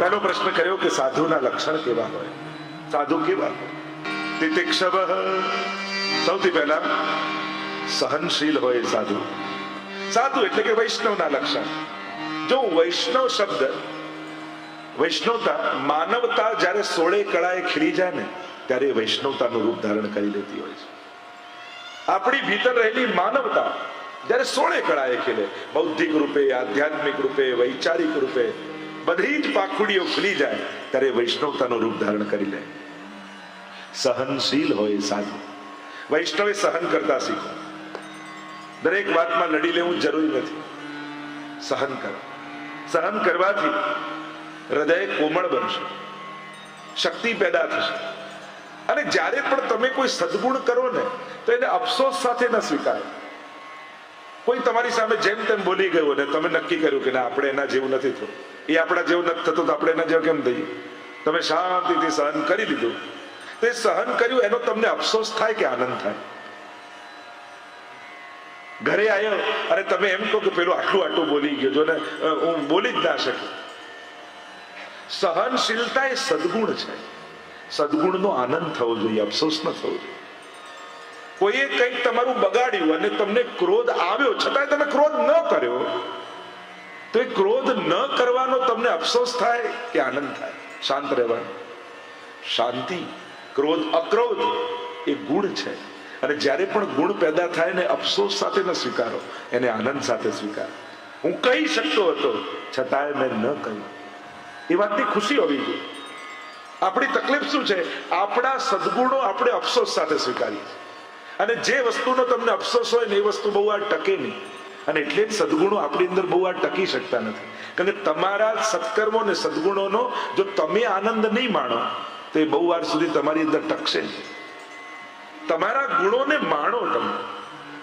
પહેલો પ્રશ્ન કર્યો કે સાધુના લક્ષણ કેવા હોય? સાધુ કેવા હોય? તિતિક્ષવ. સૌથી પહેલા, સહનશીલ હોય સાધુ. સાધુ એટલે કે વૈષ્ણવના લક્ષણ. જો વૈષ્ણવ શબ્દ, વૈષ્ણવતા માનવતા જ્યારે સોળે કળાએ ખીલી જાય ને, ત્યારે વૈષ્ણવતાનું રૂપ ધારણ કરી લેતી હોય છે. આપણી ભીતર રહેલી માનવતા જ્યારે સોળે કળાએ ખીલે, બૌદ્ધિક રૂપે, આધ્યાત્મિક રૂપે, વૈચારિક રૂપે બધી જ પાખુડીઓ ખુલી જાય, ત્યારે વૈષ્ણવતાનું રૂપ ધારણ કરી લે. સહનશીલ હોય સાધુ. વૈષ્ણવે સહન કરતા શીખો. દરેક વાતમાં લડી લેવું જરૂરી નથી. સહન કરો. સહન કરવાથી હૃદય કોમળ બનશે. શક્તિ પેદા થશે. અને જ્યારે પણ તમે કોઈ સદગુણ કરો ને, તો એને અફસોસ સાથે ન સ્વીકારો. કોઈ તમારી સામે જેમ તેમ બોલી ગયું ને તમે નક્કી કર્યું કે ના, આપણે એના જેવું નથી થતું. એ આપણા જેવું નથી થતું તો આપણે એના જેવું કેમ થઈએ? તમે શાંતિથી સહન કરી લીધું. તો સહન કર્યું, એનો તમને અફસોસ થાય કે આનંદ થાય? ઘરે આવ્યો અને તમે એમ કહો કે પેલું આટલું આટલું બોલી ગયો જો ને હું બોલી જ ના શકું. સહનશીલતા એ સદગુણ છે. સદગુણનો આનંદ થવો જોઈએ, અફસોસ ન થવો જોઈએ. કોઈએ કંઈક તમારું બગાડ્યું અને તમને ક્રોધ આવ્યો, છતાંય તમે ક્રોધ ન કર્યો તો એ ક્રોધ ન કરવાનો તમને અફસોસ થાય કે આનંદ થાય? શાંત રહેવાનું. શાંતિ, ક્રોધ, અક્રોધ એ ગુણ છે. અને જ્યારે પણ ગુણ પેદા થાય ને અફસોસ સાથે ન સ્વીકારો, એને આનંદ સાથે સ્વીકારો. હું કહી શકતો હતો, છતાંય મેં ન કહ્યું. એ વાતની ખુશી હોવી જોઈએ. આપણી તકલીફ શું છે? આપણા સદગુણો આપણે અફસોસ સાથે સ્વીકારીએ અને જે વસ્તુનો તમને અફસોસ હોય ને એ વસ્તુ બહુ આ ટકે નહીં. અને એટલે જ સદગુણો આપણી અંદર બહુ વાર ટકી શકતા નથી. કારણ કે તમારા સત્કર્મો ને સદગુણોનો જો તમે આનંદ નહીં માણો, તો એ બહુ વાર સુધી તમારી અંદર ટકશે તમારા ગુણોને માણો તમે.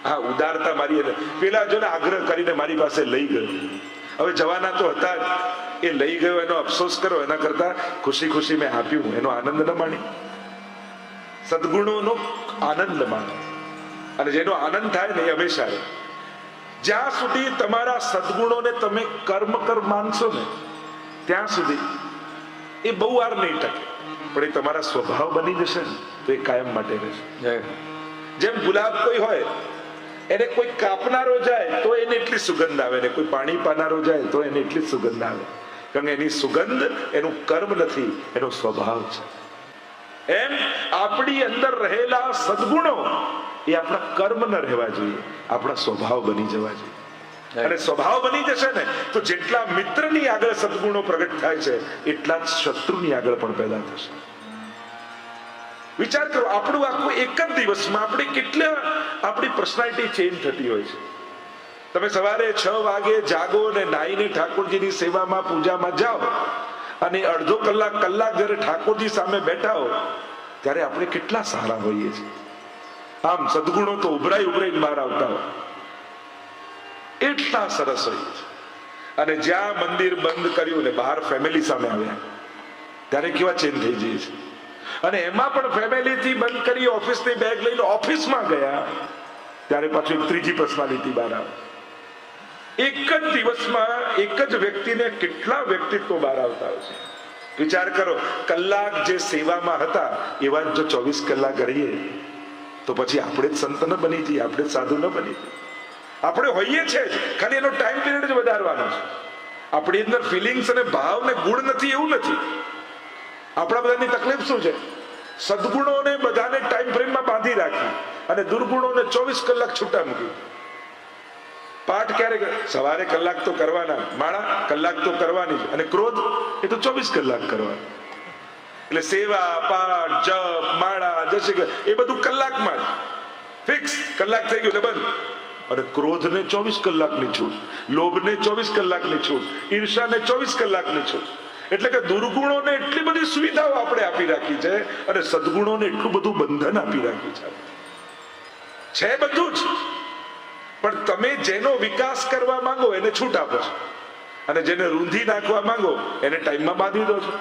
હા, ઉદારતા મારી પેલા જો ને આગ્રહ કરીને મારી પાસે લઈ ગયો. હવે જવાના તો હતા. એ લઈ ગયો, એનો અફસોસ કરો એના કરતા ખુશી ખુશી મેં આપ્યું. એનો આનંદ ન માણી સદગુણોનો આનંદ માણો. અને જેનો આનંદ થાય ને એ હંમેશા રહે. જ્યાં સુધી તમારા સદગુણોને તમે કર્મ કર માનશો ને ત્યાં સુધી એ બહુ વાર નહીં ટકે. પણ એ તમારા સ્વભાવ બની જશે ને તો એ કાયમ માટે રહેશે. જેમ ગુલાબ કોઈ હોય એને કોઈ કાપનારો જાય તો એને એટલી સુગંધ આવે. ને કોઈ પાણી પાનારો જાય તો એને એટલી સુગંધ આવે. કારણ કે એની સુગંધ એનું કર્મ નથી એનો સ્વભાવ છે. એમ આપણી અંદર રહેલા સદગુણો એ આપણા કર્મ ન રહેવા જોઈએ આપણા સ્વભાવ બની જવા જોઈએ. અને સ્વભાવ બની જશે ને તો જેટલા મિત્રની આગળ સદગુણો પ્રગટ થાય છે એટલા જ શત્રુની આગળ પણ પેદા થશે. વિચાર કરો આપણું આખું એક જ દિવસમાં આપણે કેટલા આપણી પર્સનાલિટી ચેન્જ થતી હોય છે. તમે સવારે છ વાગે જાગો અને નાઈને ઠાકોરજીની સેવામાં પૂજામાં જાઓ અને અડધો કલાક કલાક જ્યારે ઠાકોરજી સામે બેઠા હો ત્યારે આપણે કેટલા સારા હોઈએ છીએ. આમ સદગુણો તો ઉભરાઈ ઉભરાઈને બહાર આવતા હોય. એટલા સરસ હોય અને જ્યાં મંદિર બંધ કર્યું ને બહાર ફેમિલી સામે આવ્યા, ત્યારે કેવા ચેન્જ થઈ જઈએ છે અને એમાં પણ ફેમિલીથી બંધ કરી ઓફિસની બેગ લઈને ઓફિસમાં ગયા, ત્યારે પાછું ત્રીજી પર્સનાલિટી બહાર આવે. એક જ દિવસમાં એક જ વ્યક્તિને કેટલા વ્યક્તિત્વ બહાર આવતા હોય છે. વિચાર કરો, કલાક જે સેવામાં હતા, એવા જો ચોવીસ કલાક રહીએ તો પછી આપણે જ સંત ન બની જઈએ આપણે જ સાધુ ન બની આપણે હોઈએ છે ખાલી એનો ટાઈમ પીરિયડ જ વધારવાનો છે. આપણી અંદર ફિલિંગ્સ અને ભાવ ને ગુણ નથી, એવું નથી. આપણા બધાની તકલીફ શું છે? સદગુણોને બધાને ટાઈમ ફ્રેમમાં બાંધી રાખી અને દુર્ગુણોને ચોવીસ કલાક છૂટા મૂકી પાઠ ક્યારે સવારે કલાક તો કરવાના માળા કલાક તો કરવાની અને ક્રોધ, એ તો ચોવીસ કલાક કરવાના. એટલે સેવા, પાઠ, જપ, માળા જશે એ બધું કલાકમાં ફિક્સ કલાક થઈ ગયું એટલે બંધ. અને ક્રોધને ચોવીસ કલાકની છૂટ, લોભને ચોવીસ કલાકની છૂટ, ઈર્ષાને ચોવીસ કલાકની છૂટ. એટલે કે દુર્ગુણોને એટલી બધી સુવિધાઓ આપણે આપી રાખી છે અને સદગુણોને એટલું બધું બંધન આપી રાખ્યું છે. છે બધું જ. પણ તમે જેનો વિકાસ કરવા માંગો એને છૂટ આપો છો. અને જેને રૂંધી નાખવા માંગો, એને ટાઈમમાં બાંધી દો છો.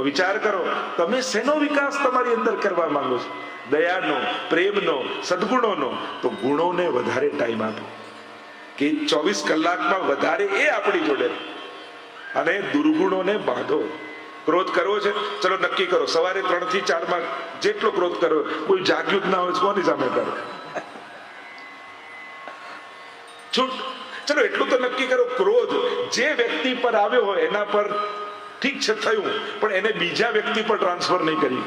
વિચાર કરો, તમે શેનો વિકાસ તમારી અંદર કરવા માંગો છો? દયાનો, પ્રેમનો, સદગુણોનો? તો ગુણોને વધારે ટાઈમ આપો. કે ચોવીસ કલાકમાં વધારે એ આપણી જોડે અને દુર્ગુણોને બાંધો. ક્રોધ કરવો છે? ચલો નક્કી કરો, સવારે ત્રણથી ચારમાં જેટલો ક્રોધ કરો કોઈ જાગ્યું ના હોય, કોની સામે કરો? છૂટ. ચલો એટલું તો નક્કી કરો, ક્રોધ જે વ્યક્તિ પર આવ્યો હોય, એના પર ઠીક છે, થયું. પણ એને બીજા વ્યક્તિ પર ટ્રાન્સફર નહીં કરી.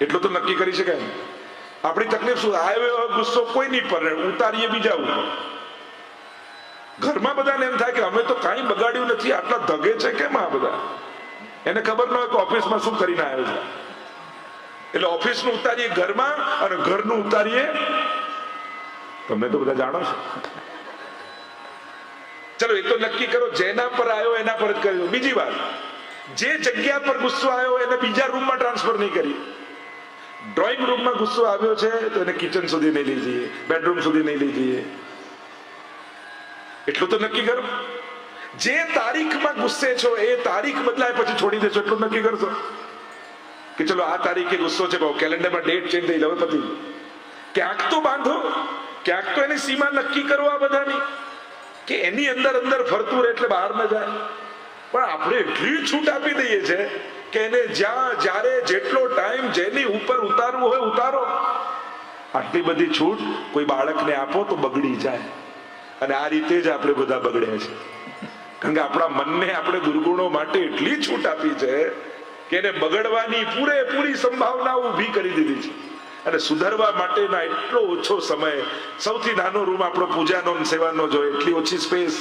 એટલું તો નક્કી કરી શકાય. આપણી તકલીફ શું? આવ્યો ગુસ્સો કોઈ નહીં પર ઉતારીએ બીજા ઉપર. ઘરમાં બધાને એમ થાય કે અમે તો કાંઈ બગાડ્યું નથી. આટલા ધગે છે કેમ આ બધા? એને ખબર ન હોય કે ઓફિસમાં શું કરીને આવ્યો છે. એટલે ઓફિસનું ઉતારીએ ઘરમાં અને ઘરનું ઉતારીએ. તમે તો બધા જાણો છો. ચલો, એ તો નક્કી કરો, જેના પર આવ્યો એના પર જ કર્યો. બીજી વાત, જે જગ્યા પર ગુસ્સો આવ્યો એને બીજા રૂમમાં ટ્રાન્સફર નહીં કરી. ડ્રોઈંગ રૂમમાં ગુસ્સો આવ્યો છે, તો એને કિચન સુધી નહીં લઈ જઈએ બેડરૂમ સુધી નહીં લઈ જઈએ. એટલું તો નક્કી કરો. જે તારીખમાં ગુસ્સે છો, એ તારીખ બદલાય પછી છોડી દેશો, એટલું નક્કી કરશો. કે ચલો, આ તારીખે ગુસ્સો છે, બહુ કેલેન્ડરમાં ડેટ ચેન્જ થઈ હવે પતી ક્યાંક તો બાંધો, ક્યાંક તો એની સીમા નક્કી કરો આ બધાની. કે એની અંદર અંદર ફરતું રહે એટલે બહાર ન જાય. પણ આપણે એટલી છૂટ આપી દઈએ છે કે એને જ્યાં, જ્યારે જેટલો ટાઈમ જેની ઉપર ઉતારવું હોય ઉતારો. આટલી બધી છૂટ કોઈ બાળકને આપો તો બગડી જાય. અને આ રીતે જ આપણે બધા બગડ્યા છે. કારણ કે આપણા મનને આપણે દુર્ગુણો માટે એટલી છૂટ આપી છે કે એને બગડવાની પૂરેપૂરી સંભાવના ઊભી કરી દીધી છે. અને સુધારવા માટેના એટલો ઓછો સમય સૌથી નાનો રૂમ આપણો પૂજાનો સેવાનો જોઈએ એટલી ઓછી સ્પેસ.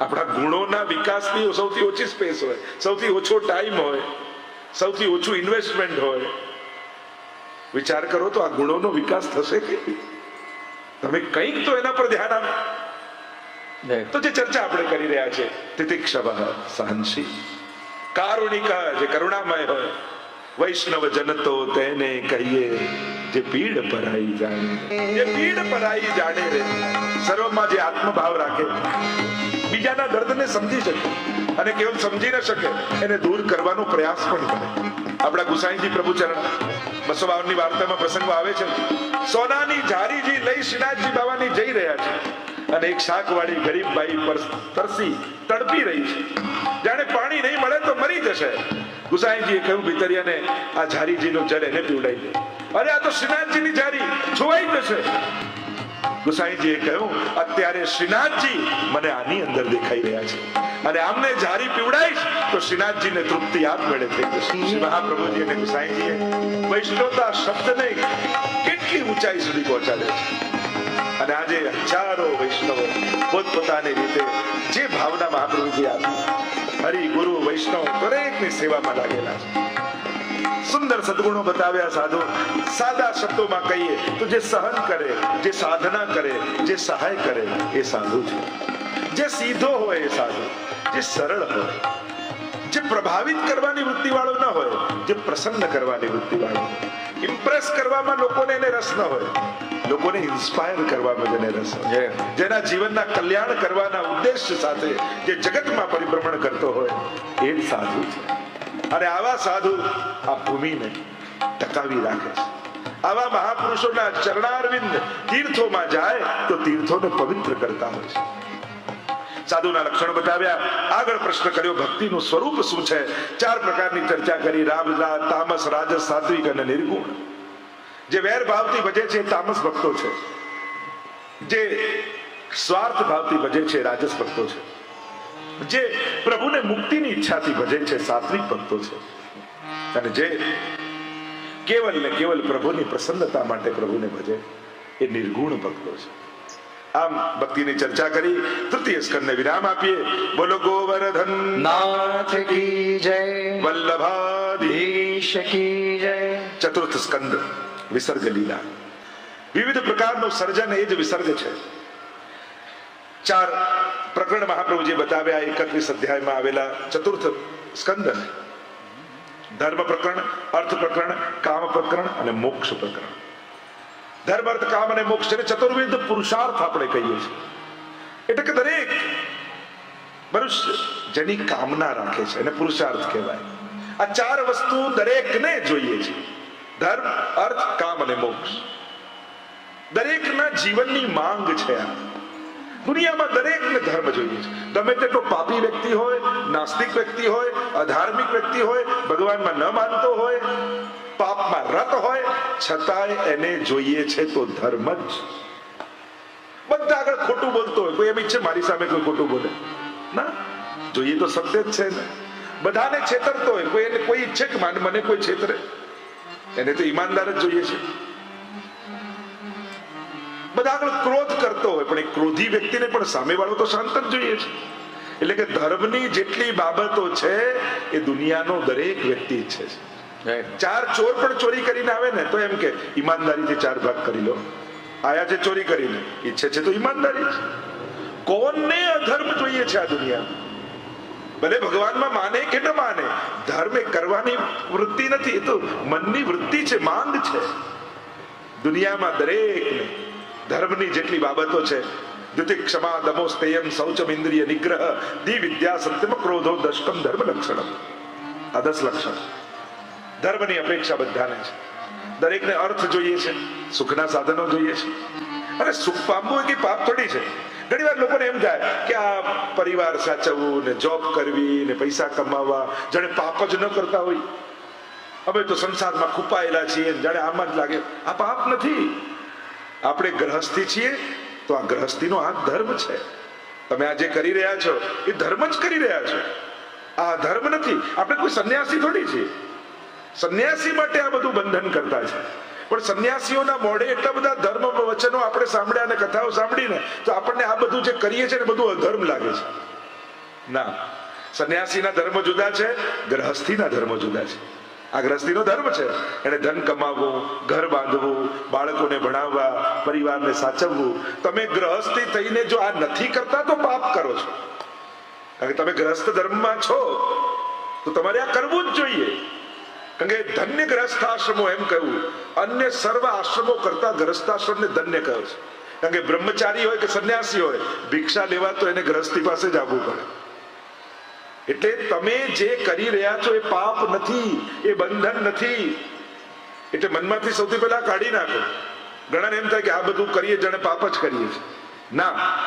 આપણા ગુણોના વિકાસની સૌથી ઓછી સ્પેસ હોય સૌથી ઓછો ટાઈમ હોય સૌથી ઓછું ઇન્વેસ્ટમેન્ટ હોય. વિચાર કરો તો આ ગુણોનો વિકાસ થશે કે તમે કંઈક તો એના પર ધ્યાન આપો. તો જે ચર્ચા આપણે કરી રહ્યા છે તિતિક્ષભ સહનશીલ કારુણિકા જે કરુણામય હોય વૈષ્ણવ જન તો તેને કહીએ, જે પીડ પરાઈ જાણે. જે પીડ પરાઈ જાણે રે. સર્વમાં જે આત્મભાવ રાખે, બીજાના દર્દને સમજી શકે અને કેવલ સમજી ન શકે, એને દૂર કરવાનો પ્રયાસ પણ કરે. આપણા ગુસાઈજી પ્રભુચરણ બસો બાવનની વાર્તામાં પ્રસંગો આવે છે. સોનાની જારીજી લઈ શ્રીનાથજી બાવાની જઈ રહ્યા છે. અને એક શાકવાળી ગરીબ બાઈ પર તરસી, તડપી રહી છે. જાણે પાણી નહીં મળે તો મરી જશે. ગુસાઈજીએ કહ્યું, ભીતરિયાને આ ઝારીજીનું જળ એને પીવડાવી અરે, આ તો શ્રીનાથજીની ઝારી. છોવાઈ જશે. ગુસાઈજીએ કહ્યું, અત્યારે શ્રીનાથજી મને આની અંદર દેખાઈ રહ્યા છે. અને આમને જારી પીવડાઈશ તો શ્રીનાથજીને તૃપ્તિ આપમેળે થઈ જશે. શ્રી મહાપ્રભુજી અને ગુસાઈજીએ વૈષ્ણવતા શબ્દને કેટલી ઊંચાઈ સુધી પહોંચાડે છે. અને આજે હજારો વૈષ્ણવો પોતપોતાની રીતે જે ભાવના મહાપ્રભુજી આપી. હરિ ગુરુ વૈષ્ણવ દરેકની સેવામાં લાગેલા છે. સુંદર સદગુણો બતાવ્યા સાધુ, સાદા શબ્દોમાં કહીએ તો જે સહન કરે, જે સાધના કરે, જે સહાય કરે, એ સાધુ છે. જે સીધો હોય એ સાધુ, જે સરળ હોય, જે પ્રભાવિત કરવાની વૃત્તિ વાળો ન હોય, જે પ્રસન્ન કરવાની વૃત્તિ વાળો ઇમ્પ્રેસ કરવામાં લોકોને એને રસ ન હોય. લોકોને ઇન્સ્પાયર કરવામાં જેને રસ હોય. જેના જીવનના કલ્યાણ કરવાના ઉદ્દેશ્ય સાથે જે જગતમાં પરિભ્રમણ કરતો હોય એ જ સાધુ છે. અને આવા સાધુ આ ભૂમિને ટકાવી રાખે છે. આવા મહાપુરુષોના ચરણારવિંદ તીર્થોમાં જાય તો તીર્થોને પવિત્ર કરતા હોય છે. સાધુના લક્ષણો બતાવ્યા. આગળ પ્રશ્ન કર્યો, ભક્તિનું સ્વરૂપ શું છે? ચાર પ્રકારની ચર્ચા કરી રામ રા- તામસ, રાજસ, સાત્વિક અને નિર્ગુણ. જે વેર ભાવથી ભજે છે તામસ ભક્તો છે. જે સ્વાર્થ ભાવથી ભજે છે રાજસ ભક્તો છે. જે પ્રભુને મુક્તિની ઈચ્છાથી ભજે છે સાત્વિક ભક્તો છે. અને જે કેવલ ને કેવલ પ્રભુની પ્રસન્નતા માટે પ્રભુને ભજે એ નિર્ગુણ ભક્તો છે. આમ ભક્તિની ચર્ચા કરી તૃતીય સ્કંદને વિરામ આપીએ. બોલો ગોવર્ધન. નાથ કી જય. વલ્લભાધીશ કી જય. ચતુર્થ સ્કંદ વિસર્ગ લીલા. વિવિધ પ્રકારનું સર્જન એ જ વિસર્ગ છે. ચાર પ્રકરણ મહાપ્રભુજી બતાવ્યા એકત્રીસ અધ્યાયમાં આવેલા ચતુર્થ સ્કંદ. ધર્મ પ્રકરણ અર્થ પ્રકરણ કામ પ્રકરણ અને મોક્ષ પ્રકરણ. ધર્મ અર્થ કામ અને મોક્ષ એટલે ચતુર્વિધ પુરુષાર્થ આપણે કહીએ છીએ. એટલે કે દરેક મનુષ્ય જેની કામના રાખે છે, એને પુરુષાર્થ કહેવાય. આ ચાર વસ્તુ દરેકને જોઈએ છે. ધર્મ, અર્થ, કામ અને મોક્ષ. દરેકના જીવનની માંગ છે આ. દુનિયામાં દરેકને ધર્મ જોઈએ છે. ગમે તેટલો પાપી વ્યક્તિ હોય, નાસ્તિક વ્યક્તિ હોય, અધાર્મિક વ્યક્તિ હોય, ભગવાનમાં ન માનતો હોય પાપમાં રત હોય, છતાંય એને જોઈએ છે તો ધર્મ જ. બધા આગળ ખોટું બોલતો હોય, કોઈ એમ ઈચ્છે મારી સામે કોઈ ખોટું બોલે. ના, જોઈએ તો સત્ય જ છે ને. બધાને છેતરતો હોય, કોઈ એને કોઈ ઈચ્છે કે માન- મને કોઈ છેતરે. એને તો ઈમાનદાર જ જોઈએ છે. બધા આગળ ક્રોધ કરતો હોય, પણ એ ક્રોધી વ્યક્તિને પણ સામેવાળો તો શાંત જ જોઈએ છે. એટલે કે ધર્મની જેટલી બાબતો છે, એ દુનિયાનો દરેક વ્યક્તિ ઈચ્છે છે. ચાર ચોર પણ ચોરી કરીને આવે ને, તો એમ કે, ઈમાનદારીથી ચાર ભાગ કરી લો. આયા છે ચોરી કરીને. ઈચ્છે છે તો ઈમાનદારી છે કોને અધર્મ જોઈએ છે આ દુનિયા ભલે ભગવાનમાં માને કે ન માને, ધર્મ કરવાની વૃત્તિ નથી, એ તો મનની વૃત્તિ છે, માંગ છે. દુનિયામાં દરેકને ધર્મની જેટલી બાબતો છે દ્યુતિ ક્ષમા દમો સ્તેયમ શૌચમ ઇન્દ્રિય નિગ્રહ, દી વિદ્યા સત્યમ ક્રોધો દશકમ ધર્મ લક્ષણમ. આ દસ લક્ષણ. ધર્મની અપેક્ષા બધાને છે. દરેકને અર્થ જોઈએ છે, સુખના સાધનો જોઈએ છે. અને સુખ પામવું એ પાપ થોડી છે. ઘણી વાર લોકોને એમ થાય કે આ પરિવાર સાચવવું ને જોબ કરવી ને પૈસા કમાવવા જાણે પાપ જ ન કરતા હોય. અમે તો સંસારમાં ખૂપાયેલા છીએ, જાણે આમાં જ લાગે. આ પાપ નથી. આપણે ગ્રહસ્થી છીએ, તો આ ગ્રહસ્થીનો આ ધર્મ છે. તમે આ જે કરી રહ્યા છો, એ ધર્મ જ કરી રહ્યા છો. આ ધર્મ નથી. આપણે કોઈ સંન્યાસી થોડી છીએ. સંન્યાસી માટે આ બધું બંધન કરતા છે. પણ સંન્યાસીઓના મોઢે એટલા બધા ધર્મ વચનો આપણે સાંભળ્યા અને કથાઓ સાંભળીને, તો આપણને આ બધું જે કરીએ છીએ ને બધું અધર્મ લાગે છે. ના, સંન્યાસીના ધર્મ જુદા છે, ગ્રહસ્થીના ધર્મ જુદા છે. આ ગ્રહસ્થીનો ધર્મ છે. એને ધન કમાવવું, ઘર બાંધવું, બાળકોને ભણાવવા, પરિવારને સાચવવું. તમે ગ્રહસ્થી થઈને જો આ નથી કરતા તો પાપ કરો છો. કારણ કે તમે ગ્રસ્ત ધર્મમાં છો. તો તમારે આ કરવું જ જોઈએ. કારણ કે ધન્ય ગ્રસ્તાશ્રમો એમ કહ્યું. અન્ય સર્વ આશ્રમો કરતા ગ્રસ્તાશ્રમને ધન્ય કહ્યો છે. કારણ કે બ્રહ્મચારી હોય કે સંન્યાસી હોય, ભિક્ષા લેવા તો એને ગ્રસ્તી પાસે જ આવવું પડે. એટલે તમે જે કરી રહ્યા છો એ પાપ નથી, એ બંધન નથી. એટલે મનમાંથી સૌથી પહેલા કાઢી નાખો. ઘણાને એમ થાય કે આ બધું કરીએ જાણે પાપ જ કરીએ છીએ. ના,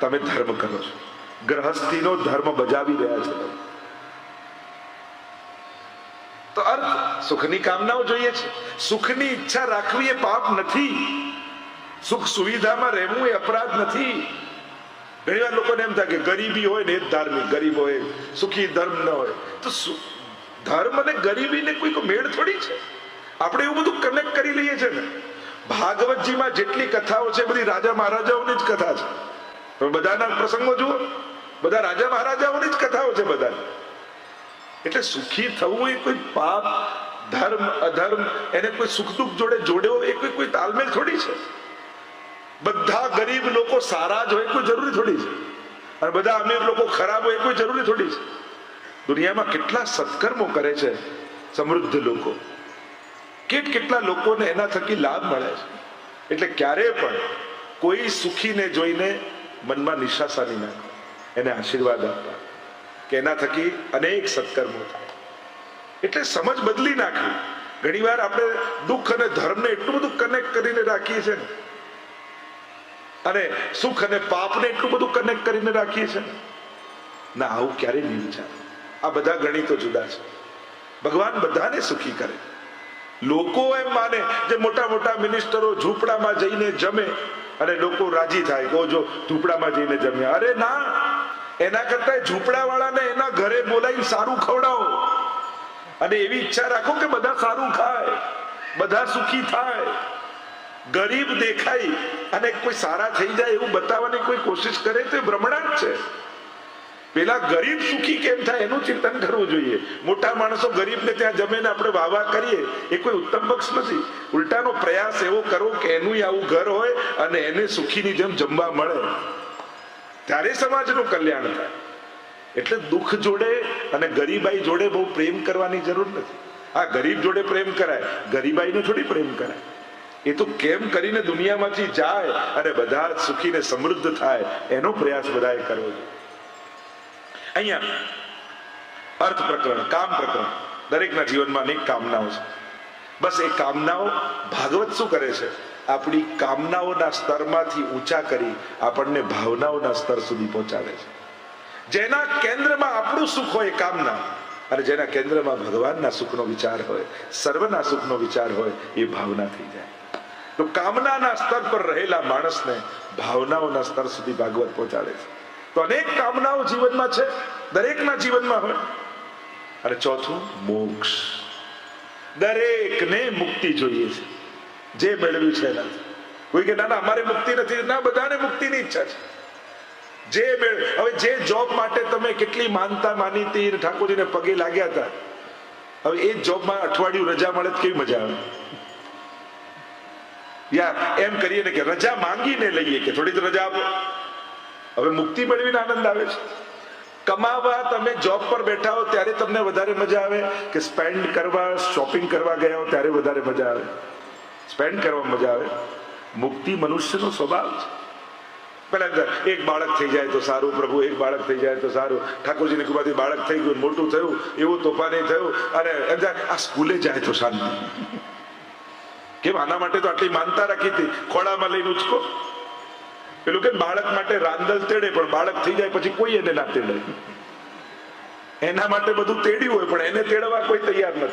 તમે ધર્મ કરો છો. ગ્રહસ્થીનો ધર્મ બજાવી રહ્યા છો. તમે. તો અર્થ સુખની કામનાઓ જોઈએ છે. સુખની ઈચ્છા રાખવી એ પાપ નથી. સુખ સુવિધામાં રહેવું એ અપરાધ નથી. ઘણી વાર લોકોને એમ થાય કે ગરીબી હોય ને એ ધાર્મિક, ગરીબ હોય, સુખી ધર્મ ન હોય. તો ધર્મ અને ગરીબીને કોઈ મેળ થોડી છે? આપણે એવું બધું કનેક્ટ કરી લઈએ છે ને. ભાગવતજીમાં જેટલી કથાઓ છે બધી રાજા મહારાજાઓની જ કથા છે. બધાના પ્રસંગો જુઓ. બધા રાજા મહારાજાઓની જ કથાઓ છે બધા એટલે સુખી થવું એ કોઈ પાપ, ધર્મ, અધર્મ, એને કોઈ સુખ દુઃખ જોડે જોડ્યો એ કોઈ કોઈ તાલમેલ થોડી છે? બધા ગરીબ લોકો સારા જ હોય કોઈ જરૂરી થોડી છે? અને બધા અમીર લોકો ખરાબ હોય કોઈ જરૂરી થોડી છે? દુનિયામાં કેટલા સત્કર્મો કરે છે સમૃદ્ધ લોકો? કેટ કેટલા લોકોને એના થકી લાભ મળે છે? એટલે ક્યારે પણ કોઈ સુખીને જોઈને મનમાં નિશાસાની નાખો. એને આશીર્વાદ આપવા કે એના થકી અનેક સત્કર્મો થાય. એટલે સમજ બદલી નાખી ઘણીવાર આપણે દુઃખ અને ધર્મને એટલું બધું કનેક્ટ કરીને રાખીએ છીએ અને સુખ અને પાપને એટલું બધું કનેક્ટ કરીને રાખીએ છીએ ને. આવું ક્યારેય નહીં વિચાર. આ બધા ગણિતો જુદા છે. ભગવાન બધાને સુખી કરે. લોકો એમ માને જે મોટા મોટા મિનિસ્ટરો ઝૂંપડામાં જઈને જમે અને લોકો રાજી થાય કહો જો ઝૂંપડામાં જઈને જમ્યા. અરે ના એના કરતા ઝૂંપડા વાળાને એના ઘરે બોલાવી સારું ખવડાવો. અને એવી ઈચ્છા રાખો કે બધા સારું ખાય, બધા સુખી થાય. ગરીબ દેખાય અને કોઈ સારા થઈ જાય એવું બતાવવાની કોઈ કોશિશ કરે તો ભ્રમણા જ છે. પેલા ગરીબ સુખી કેમ થાય એનું ચિંતન કરવું જોઈએ. મોટા માણસો ગરીબને ત્યાં જમીને આપણે વાવા કરીએ, એ કોઈ ઉત્તમ પક્ષ નથી. ઉલટાનો પ્રયાસ એવો કરો કે એનું આવું ઘર હોય અને એને સુખીની જેમ જમવા મળે. ત્યારે સમાજનું કલ્યાણ થાય. એટલે દુઃખ જોડે અને ગરીબાઈ જોડે બહુ પ્રેમ કરવાની જરૂર નથી. આ ગરીબ જોડે પ્રેમ કરાય, ગરીબાઈને થોડી પ્રેમ કરાય. એ તો કેમ કરીને દુનિયામાંથી જાય અને બધા સુખી ને સમૃદ્ધ થાય, એનો પ્રયાસ બધાએ કરવો જોઈએ. અહીંયા અર્થ પ્રકરણ, કામ પ્રકરણ, દરેકના જીવનમાં અનેક કામનાઓ છે. બસ એ કામનાઓ ભાગવત શું કરે છે? આપણી કામનાઓના સ્તરમાંથી ઊંચા કરી આપણને ભાવનાઓના સ્તર સુધી પહોંચાડે છે. જેના કેન્દ્રમાં આપણું સુખ હોય કામના, અને જેના કેન્દ્રમાં ભગવાનના સુખનો વિચાર હોય, સર્વના સુખનો વિચાર હોય, એ ભાવના થઈ જાય. તો કામનાના સ્તર પર રહેલા માણસને ભાવનાઓના સ્તર સુધી ભાગવત પહોંચાડે છે. તો અનેક કામનાઓ જીવનમાં છે, દરેકના જીવનમાં હોય. અને ચોથું, મોક્ષ. દરેકને મુક્તિ જોઈએ છે. જે મેળવ્યું છે એનાથી કોઈ કે ના ના અમારે મુક્તિ નથી. ના, બધાને મુક્તિની ઈચ્છા છે. જે મેળ, હવે જે જોબ માટે તમે કેટલી માનતા માની હતી ઠાકોરજીને પગે લાગ્યા હતા, હવે એ જોબમાં અઠવાડિયું રજા મળે કેવી મજા આવે? યા, એમ કરીએ ને કે રજા માંગીને લઈએ કે થોડી રજા આપો. હવે મુક્તિ મેળવીને આનંદ આવે છે. કમાવા તમે જોબ પર બેઠા હો, ત્યારે તમને વધારે મજા આવે કે સ્પેન્ડ કરવા શોપિંગ કરવા ગયા હો, ત્યારે વધારે મજા આવે. સ્પેન્ડ કરવા મજા આવે. મુક્તિ મનુષ્યનો સ્વભાવ છે. પેલા એક બાળક થઈ જાય તો સારું, પ્રભુ, એક બાળક થઈ જાય તો સારું. ઠાકોરજીની કૃપાથી બાળક થઈ ગયું, મોટું થયું, એવું તોફાની થયું. અને આ સ્કૂલે જાય તો શાંતિ. કેમ? આના માટે તો આટલી માનતા રાખી હતી. ખોળામાં લઈને ઉચકો. પેલું કે બાળક માટે રાંદલ તેડે, પણ બાળક થઈ જાય પછી કોઈ એને ના તેડે. એના માટે બધું તેડ્યું હોય, પણ એને તેડવા કોઈ તૈયાર ન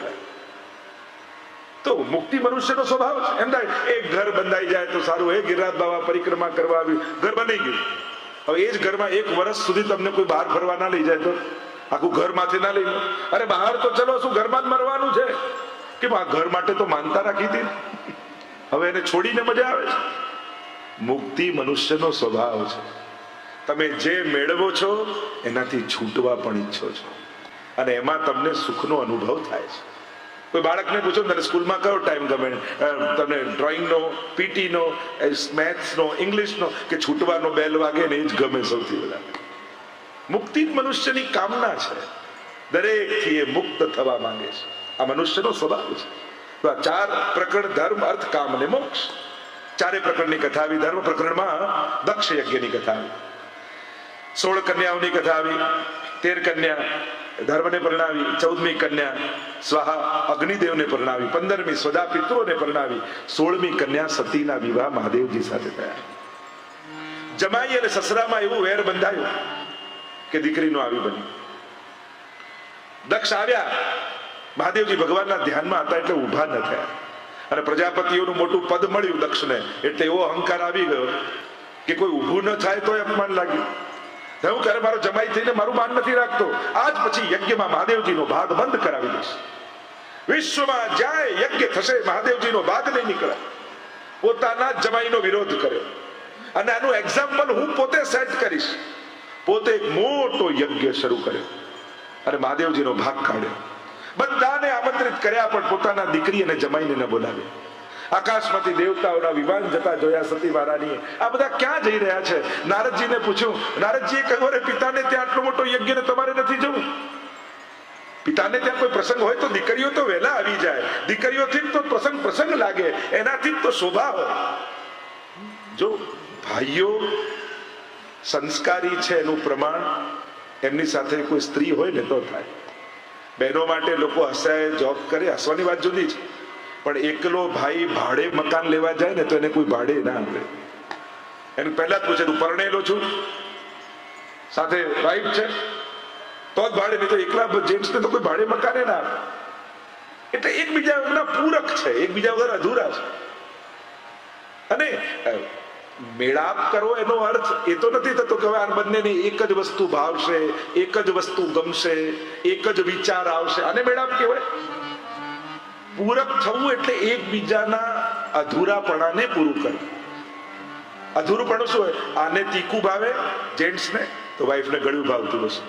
તો મુક્તિ મનુષ્યનો સ્વભાવ છે. એમ થાય, એક ઘર બંધાઈ જાય તો સારું. એ ગિરિરાજ બાબા પરિક્રમા કરવા આવ્યું. ઘર બની ગયું. હવે એ જ ઘરમાં એક વર્ષ સુધી તમને કોઈ બહાર ફરવા ના લઈ જાય તો? આખું ઘર માથે ના લઈ અરે બહાર તો ચલો, શું ઘરમાં જ મરવાનું છે? કે આ ઘર માટે તો માનતા રાખી હતી? હવે એને છોડીને મજા આવે છે. મુક્તિ મનુષ્યનો સ્વભાવ છે. તમે જે મેળવો છો, એનાથી છૂટવા પણ ઈચ્છો છો. અને એમાં તમને સુખનો અનુભવ થાય છે. કોઈ બાળકને પૂછો તને સ્કૂલમાં કયો ટાઈમ ગમે? તમને ડ્રોઈંગનો, પીટીનો મેથ્સનો, ઇંગ્લિશનો, કે છૂટવાનો બેલ વાગે ને એ જ ગમે સૌથી વધારે? મુક્તિ મનુષ્યની કામના છે. દરેકથી એ મુક્ત થવા માંગે છે. આ મનુષ્યનો સ્વભાવ છે. તો આ ચાર પ્રકરણ ધર્મ, અર્થ, કામ અને મોક્ષ. ચારે પ્રકરણની કથા આવી. ધર્મ પ્રકરણમાં દક્ષ યજ્ઞની કથા આવી. સોળ કન્યાઓની કથા આવી. તેર કન્યા ધર્મને પરણાવી, ચૌદમી કન્યા સ્વાહા અગ્નિદેવને પરણાવી, પંદરમી સ્વદા પિતૃઓને પરણાવી, સોળમી કન્યા સતીના વિવાહ મહાદેવજી સાથે થયા. જમાઈ અને સસરામાં એવું વેર બંધાયું કે દીકરીનું આવી બની દક્ષ આવ્યા, મહાદેવજી ભગવાનના ધ્યાનમાં હતા એટલે ઊભા ન થયા. અને પ્રજાપતિઓનું મોટું પદ મળ્યું દક્ષને, એટલે એવો અહંકાર આવી ગયો કે કોઈ ઊભું ન થાય તો અપમાન લાગ્યું. હું ત્યારે મારો જમાઈ થઈને મારું માન નથી રાખતો. આજ પછી યજ્ઞમાં મહાદેવજીનો ભાગ બંધ કરાવી દઈશ. વિશ્વમાં જાય યજ્ઞ થશે, મહાદેવજીનો ભાગ નહીં નીકળે. પોતાના જમાઈનો વિરોધ કર્યો. અને આનું એક્ઝામ્પલ હું પોતે સેટ કરીશ. પોતે એક મોટો યજ્ઞ શરૂ કર્યો. અને મહાદેવજીનો ભાગ કાઢ્યો. બધાને આમંત્રિત કર્યા, પણ પોતાના દીકરી અને જમાઈને ન બોલાવ્યા. આકાશમાંથી દેવતાઓના વિમાન જતા જોયા સતી મહારાણીએ આ બધા ક્યાં જઈ રહ્યા છે? નારદજીને પૂછ્યું. નારદજીએ કહ્યું, અરે, પિતાને ત્યાં આટલો મોટો યજ્ઞ ને તમારે નથી જવું? પિતાને ત્યાં કોઈ પ્રસંગ હોય તો દીકરીઓ તો વહેલા આવી જાય. દીકરીઓથી તો પ્રસંગ પ્રસંગ લાગે. એનાથી તો શોભા હોય. જો ભાઈઓ સંસ્કારી છે એનું પ્રમાણ, એમની સાથે કોઈ સ્ત્રી હોય ને તો થાય. બહેનો માટે લોકો હસાય, જોબ કરે, હસવાની વાત જુદી છે. પણ એકલો ભાઈ ભાડે મકાન લેવા જાય ને તો એને કોઈ ભાડે ના આપે. એને પહેલા જ પૂછે, તું પરણેલો છું? સાથે વાઈફ છે. તો જ ભાડે, નહીં તો એકલા જેન્ટ્સ ને તો કોઈ ભાડે મકાને ના આપે. એટલે એકબીજા એમના પૂરક છે, એકબીજા વગર અધૂરા છે. અને મેળાપ કરવો એનો અર્થ એ તો નથી થતો કે હવે આ બંનેને એક જ વસ્તુ ભાવશે, એક જ વસ્તુ ગમશે, એક જ વિચાર આવશે. આને મેળાપ કહેવાય? પૂરક થવું એટલે એકબીજાના અધૂરાપણાને પૂરું કરવું. પણ શું હોય? આને તીખું ભાવે જેન્ટ્સને તો વાઈફને ગળ્યું ભાવતું હશે.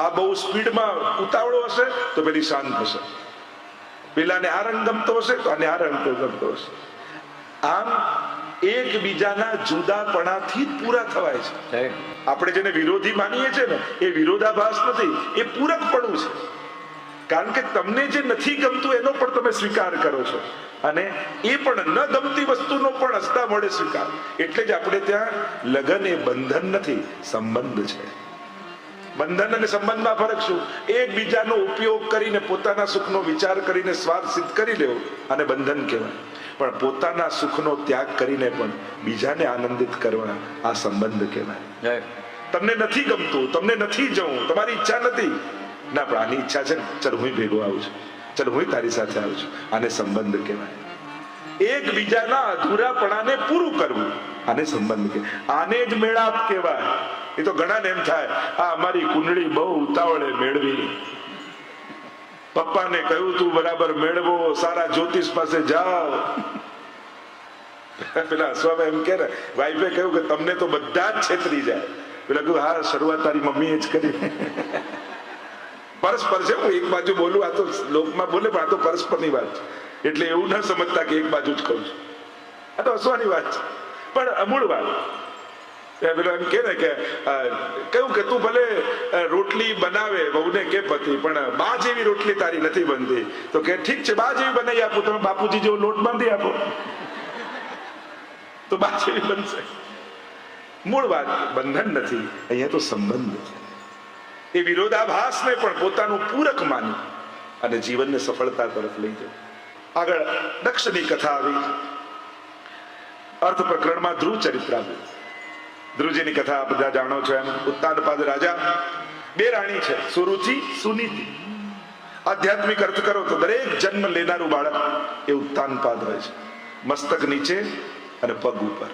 આ બહુ સ્પીડમાં ઉતાવળો હશે તો પેલી શાંત હશે. પેલાને આ રંગ ગમતો હશે તો આને આ રંગ ગમતો હશે. આમ એકબીજાના જુદાપણાથી જ પૂરા થવાય છે. આપણે જેને વિરોધી માનીએ છીએ ને એ વિરોધાભાસ નથી એ પૂરકપણું છે. કારણ કે તમને જે નથી ગમતું એનો પણ તમે સ્વીકાર કરો છો. અને એ પણ ન ગમતી વસ્તુનો પણ હસતા મળે સ્વીકાર. એટલે જ આપણે ત્યાં લગન એ બંધન નથી સંબંધ છે. બંધન અને સંબંધમાં ફરક શું? એકબીજાનો ઉપયોગ કરીને પોતાના સુખનો વિચાર કરીને સ્વાર્થ સિદ્ધ કરી લેવો અને બંધન કહેવાય. પણ પોતાના સુખનો ત્યાગ કરીને પણ બીજાને આનંદિત કરવા આ સંબંધ કહેવાય. તમને નથી ગમતું તમને નથી જવું તમારી ઈચ્છા નથી ના, પણ આની ઈચ્છા છે ને, ચલ હું ભેગો આવું છું. ચલ હું તારી સાથે આવું છું. આને સંબંધ કહેવાય. એકબીજાના અધૂરાપણાને પૂરું કરવું. આને સંબંધ કે આને જ મેળાપ કહેવાય. એ તો ઘણા એમ થાય, આ અમારી કુંડળી બહુ ઉતાવળે મેળવી. પપ્પાને કહ્યું, તું બરાબર મેળવો, સારા જ્યોતિષ પાસે જાઓ. પેલા હસવામાં એમ કે ને, વાઈફે કહ્યું કે, તમને તો બધા જ છેતરી જાય. પેલા કહ્યું, હા, શરૂઆત તારી મમ્મીએ જ કરી. પરસ્પર છે, હું એક બાજુ બોલું, આ તો લોકમાં બોલે, પણ આ તો પરસ્પરની વાત એટલે એવું ન સમજતા કે એક બાજુ જ કહું આ તો હસવાની વાત છે. પણ અમૂળ વાત. એમ કે ને કે કહ્યું કે તું ભલે રોટલી બનાવે બહુને કે પતિ, પણ બા જેવી રોટલી તારી નથી બનતી. તો કે, ઠીક છે, બા જેવી બનાવી આપું, તમે બાપુજી જેવો લોટ બાંધી આપો. તો બા જેવી બનશે. મૂળ વાત, બંધન નથી, અહીંયા તો સંબંધ છે. એ વિરોધાભાસને પણ પોતાનું પૂરક માની અને જીવનને સફળતા તરફ લઈ જાય. આગળ દક્ષની કથા આવી. અર્થ પ્રકરણમાં ધ્રુવ ચરિત્ર આવ્યું. ધ્રુવજીની કથા બધા જાણો છો એમ. ઉત્તાનપાદ રાજા. બે રાણી છે, સુરુચિ, સુનીતિ. આધ્યાત્મિક અર્થ કરો તો દરેક જન્મ લેનારું બાળક એ ઉત્તાનપાદ હોય છે. મસ્તક નીચે અને પગ ઉપર.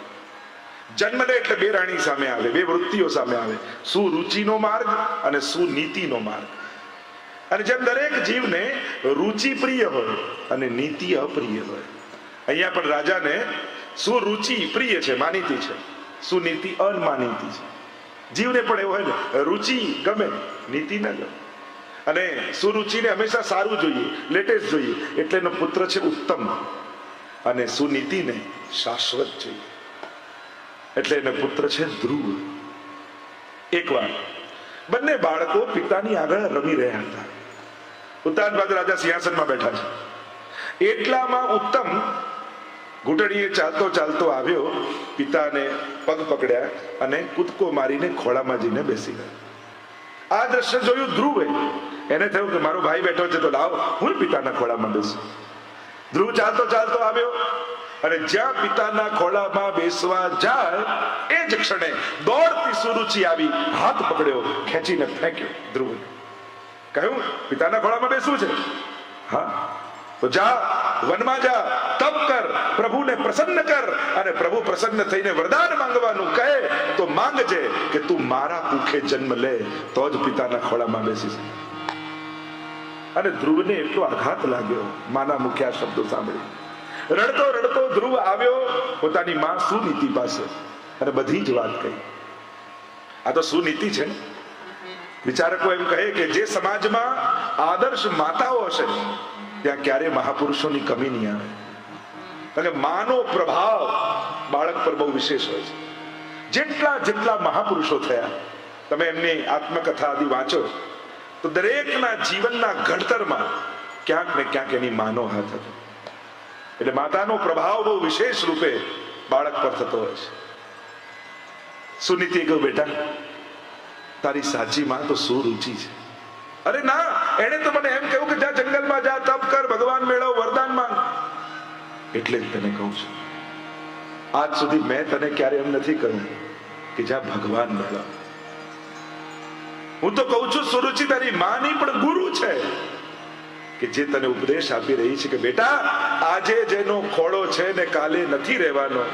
જન્મ લે એટલે બે રાણી સામે આવે, બે વૃત્તિઓ સામે આવે. સુરુચિનો માર્ગ અને સુનીતિનો માર્ગ? અને જેમ દરેક જીવને રુચિ પ્રિય હોય અને નીતિ અપ્રિય હોય. અહીંયા પણ રાજાને સુરુચિ પ્રિય છે, માનીતી છે? સુનીતિ અનમાનીતી છે? જીવને પણ એવું હોય ને, રુચિ ગમે, નીતિ ન ગમે. અને સુરુચિને હંમેશા સારું જોઈએ, લેટેસ્ટ જોઈએ, એટલે એનો પુત્ર છે ઉત્તમ. અને સુનીતિને શાશ્વત જોઈએ. એટલે એને પુત્ર છે ધ્રુવ. એકવાર બંને બાળકો પિતાની આગળ રમી રહ્યા હતા. ઉત્તાનપાદ રાજા સિંહાસનમાં બેઠા છે. એટલામાં ઉત્તમ ઘૂંટણીએ ચાલતો ચાલતો આવ્યો, પિતાને પગ પકડ્યા અને કૂદકો મારીને ખોળામાં જઈને બેસી ગયા. આ દ્રશ્ય જોયું ધ્રુવે. એને થયું કે મારો ભાઈ બેઠો છે તો લાવ, હું પિતાના ખોળામાં બેસું. ધ્રુવ ચાલતો ચાલતો આવ્યો અને જ્યાં પિતાના ખોળામાં બેસવા જાય એ જ ક્ષણે દોડતી સુરુચિ આવી, હાથ પકડ્યો, ખેંચીને ફેંક્યો ધ્રુવ કહ્યું, પિતાના ખોળામાં બેસવું છે? હા. તો જા, વનમાં જા, તપ કર, પ્રભુને પ્રસન્ન કર અને પ્રભુ પ્રસન્ન થઈને વરદાન માંગવાનું કહે તો માંગજે કે તું મારા કુખે જન્મ લે, તો જ પિતાના ખોળામાં બેસીશ. અને ધ્રુવને એટલો આઘાત લાગ્યો, માના મુખ્યા શબ્દો સાંભળી. રડતો રડતો ધ્રુવ આવ્યો, પોતાની માં સુનીતિ પાસે. અને બધી જ વાત કહી. આ તો સુનીતિ છે વિચારકો એમ કહે કે જે સમાજમાં આદર્શ માતાઓ હશે, ત્યાં ક્યારે મહાપુરુષોની કમી નહીં આવે. કે માનો પ્રભાવ બાળક પર બહુ વિશેષ હોય છે. જેટલા જેટલા મહાપુરુષો થયા, તમે એમની આત્મકથા આદિ વાંચો, તો દરેકના જીવનના ઘડતરમાં ક્યાંક ને ક્યાંક એની માનો હાથ હતો. એટલે માતાનો પ્રભાવ બહુ વિશેષ રૂપે બાળક પર થતો હોય છે. સુનીતિ કહ્યું, બેટા, તારી સાચી માં તો સુરુચિ છે? અરે ના એને તો મને એમ કહ્યું કે જા જંગલમાં જા, તપ કર, ભગવાન મેળવ, વરદાન માંગ. એટલે જ તને કહું છું, આજ સુધી મેં તને ક્યારે એમ નથી કહ્યું કે જા ભગવાન મેળવ. હું તો કહું છું, સુરુચિ તારી માની પણ ગુરુ છે. કે જે તને ઉપદેશ આપી રહી છે કે બેટા, આજે જેનો ખોળો છે ને કાલે નથી રહેવાનો,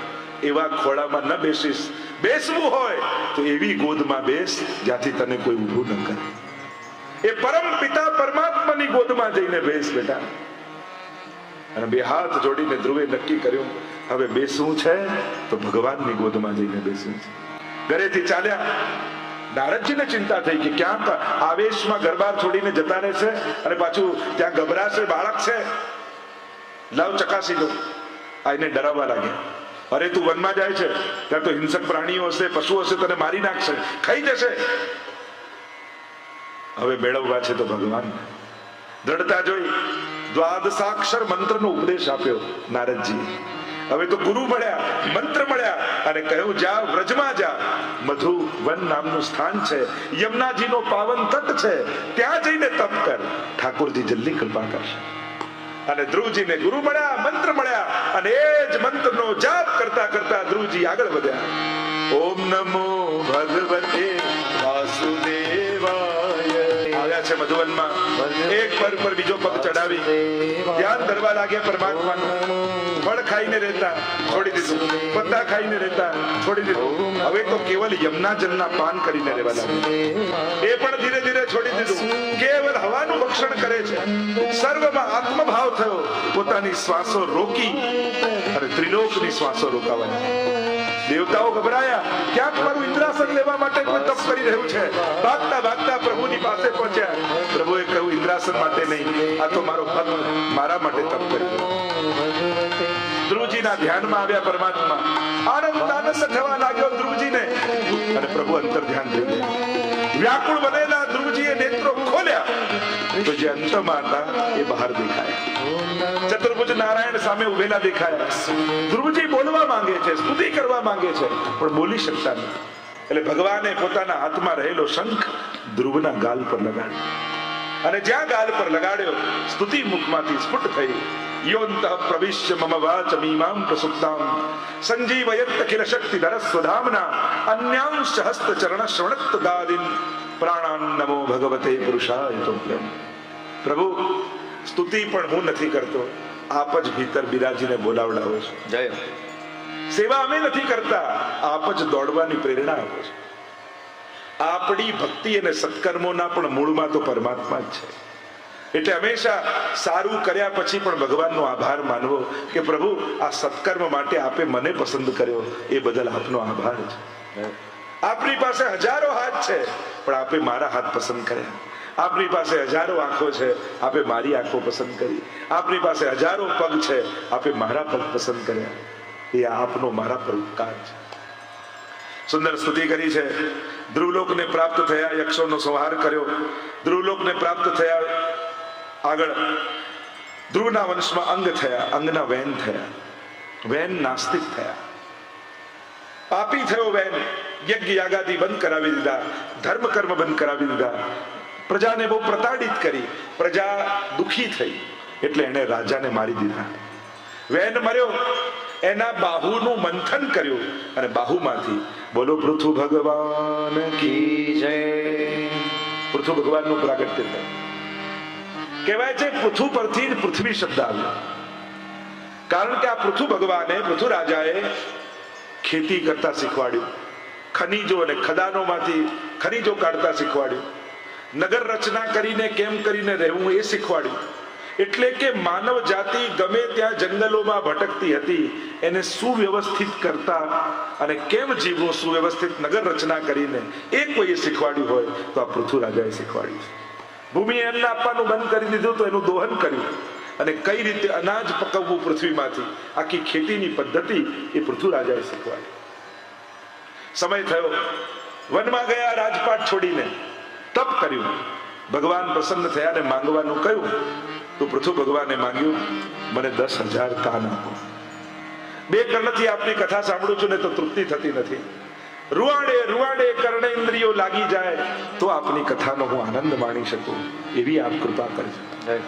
એવા ખોળામાં ન બેસીશ. બેસવું હોય તો એવી ગોદમાં બેસ જ્યાંથી તને કોઈ ઊભું ન કરે. એ પરમ પિતા પરમાત્માની ગોદમાં જઈને બેસ બેટા. અને બે હાથ જોડીને ધ્રુવે નક્કી કર્યું, હવે બેસવું છે તો ભગવાનની ગોદમાં જઈને બેસવું છે. ઘરેથી ચાલ્યા. નારદજીને ચિંતા થઈ કે ક્યાંક આવેશમાં ગરબા છોડીને જતા રહેશે અને પાછું ત્યાં ગભરાશે, બાળક છે. લાવ ચકાસી લો. આ એને ડરાવવા લાગ્યા. અરે તું વનમાં જાય છે, ત્યાં તો હિંસક પ્રાણીઓ હશે પશુ હશે, તને મારી નાખશે. ખાઈ જશે. હવે મેળવવા છે તો ભગવાન. દ્રઢતા જોઈ દ્વાદશાક્ષર મંત્રનો ઉપદેશ આપ્યો નારદજી હવે તો ગુરુ મળ્યા, મંત્ર મળ્યા અને કહ્યું, જા, વ્રજમાં જા. મધુ વન નામનું સ્થાન છે. યમુનાજીનો પાવન તટ છે. ત્યાં જઈને તપ કર. ઠાકોરજી જલ્દી કૃપા કરશે. અને ધ્રુવજીને ગુરુ મળ્યા, મંત્ર મળ્યા અને એ જ મંત્રનો જાપ કરતા કરતા ધ્રુવજી આગળ વધ્યા. ઓમ નમો ભગવતે આવ્યા છે મધુવનમાં. એક પર પર બીજો પગ ચડાવી. ધ્યાન ધરવા લાગ્યા પરમાત્માનું. ફળ ખાઈને રહેતા, છોડી દીધું. પત્તા ખાઈને રહેતા, છોડી દીધું. હવે તો કેવલ યમના જલના પાન કરીને રહેવા લાગ્યા. એ પણ ધીરે ધીરે છોડી દીધું. કેવલ હવાનું ભક્ષણ કરે છે. સર્વમાં આત્મભાવ થયો. પોતાની શ્વાસો રોકી અને ત્રિલોકની શ્વાસો રોકાવાની. દેવતાઓ ગભરાયા. ક્યાંક મારું ઇન્દ્રાસન લેવા માટે કોઈ તપ કરી રહ્યું છે? ભાગતા ભાગતા પ્રભુની પાસે પહોંચ્યા. પ્રભુએ કહ્યું, ઇન્દ્રાસન માટે નહીં. આ તો મારો ભક્ત મારા માટે તપ કરી ધ્રુવજીના ધ્યાનમાં આવ્યા પરમાત્મા. આનંદ આનંદ થવા લાગ્યો ધ્રુવજીને. અને પ્રભુ અંતર ધ્યાન થઈ વ્યાકુળ બનેલા ધ્રુવજીએ નેત્રો તો જે અંતમાં એ બહાર દેખાયા. ચતુર્ભુજ નારાયણ સામે ઉભેલા દેખાયા. ધ્રુવજી બોલવા માંગે છે, સ્તુતિ કરવા માંગે છે, પણ બોલી શકતા નથી. એટલે ભગવાને પોતાના હાથમાં રહેલો શંખ ધ્રુવના ગાલ પર લગાડ્યો. અને જ્યાં ગાલ પર લગાડ્યો, સ્તુતિ મુખમાંથી સ્ફુટ થઈ. યોંત પ્રવિશ્ય મમ વાચ મીમામ પ્રસુપ્તામ. સંજીવયત અખિલ શક્તિ ધરસ્વધામના અન્યાંશ હસ્ત ચરણ શ્રવણત્વ દાદિન પ્રાણાન નમો ભગવતે પુરુષાય તુભ્યમ પ્રભુ સ્તુતિ પણ હું નથી કરતો. આપ જ ભીતર બિરાજીને બોલાવડાવો છો. જય. સેવા અમે નથી કરતા આપ જ દોડવાની પ્રેરણા આપો છો. આપણી ભક્તિ અને સત્કર્મોના પણ મૂળમાં તો પરમાત્મા જ છે. એટલે હંમેશા સારું કર્યા પછી પણ ભગવાનનો આભાર માનવો કે પ્રભુ આ સત્કર્મ માટે આપે મને પસંદ કર્યો એ બદલ આપનો આભાર છે. આપની પાસે હજારો હાથ છે પણ આપે મારા હાથ પસંદ કર્યા. આપની પાસે હજારો આંખો છે, આપે મારી આંખો પસંદ કરી. આપની પાસે હજારો પગ છે, આપે મારા પગ પસંદ કર્યા. એ આપનો મારા પર ઉપકાર છે. સુંદર સ્તુતિ કરી છે. ધ્રુવલોકને પ્રાપ્ત થયા યક્ષોનો સંહાર કર્યો. ધ્રુવલોકને પ્રાપ્ત થયા આગળ ધ્રુવના વંશમાં અંગ થયા, અંગના વેન થયા. વેન નાસ્તિક થયા. પાપી થયો વેન. યજ્ઞ યાગાદી બંધ કરાવી દીધા. ધર્મ કર્મ બંધ કરાવી દીધા. પ્રજાને બહુ પ્રતાડિત કરી. પ્રજા દુખી થઈ. એટલે એને રાજાને મારી દીધા. વેન મર્યો. એના બાહુનું મંથન કર્યું અને બાહુમાંથી બોલો પૃથુ ભગવાન કી જય. પૃથુ ભગવાનનું પ્રાગટ્ય થયું. કહેવાય છે પૃથુ પરથી જ પૃથ્વી શબ્દ આવ્યો. કારણ કે આ પૃથુ ભગવાને પૃથુ રાજાએ ખેતી કરતા શીખવાડ્યું. ખનીજો અને ખદાનોમાંથી ખનીજો કાઢતા શીખવાડ્યું. નગર રચના કરીને કેમ કરીને રહેવું એ શીખવાડ્યું. એટલે કે માનવ જાતિ ગમે ત્યાં જંગલોમાં ભટકતી હતી, એને સુવ્યવસ્થિત કરતા અને કેમ જીવવું સુવ્યવસ્થિત નગર રચના કરીને એ કોઈએ શીખવાડ્યું હોય, તો આ પૃથ્વીરાજાએ રાજાએ શીખવાડ્યું છે. ભૂમિએ અન્ન આપવાનું બંધ કરી દીધું તો એનું દોહન કર્યું અને કઈ રીતે અનાજ પકવવું પૃથ્વીમાંથી, આખી ખેતીની પદ્ધતિ એ પૃથ્વીરાજાએ શીખવાડી. સમય થયો. વનમાં ગયા રાજપાટ છોડીને. તપ કર્યું. ભગવાન પ્રસન્ન થયા ને માંગવાનું કહ્યું, તો પૃથુ ભગવાને માંગ્યું, મને દસ હજાર કાન આપો. બે કર્ણથી આપની કથા સાંભળું છું ને તો તૃપ્તિ થતી નથી. રૂવાડે રૂવાડે કર્ણેન્દ્રિયો લાગી જાય, તો આપની કથાનો હું આનંદ માણી શકું. એવી આપ કૃપા કરજો.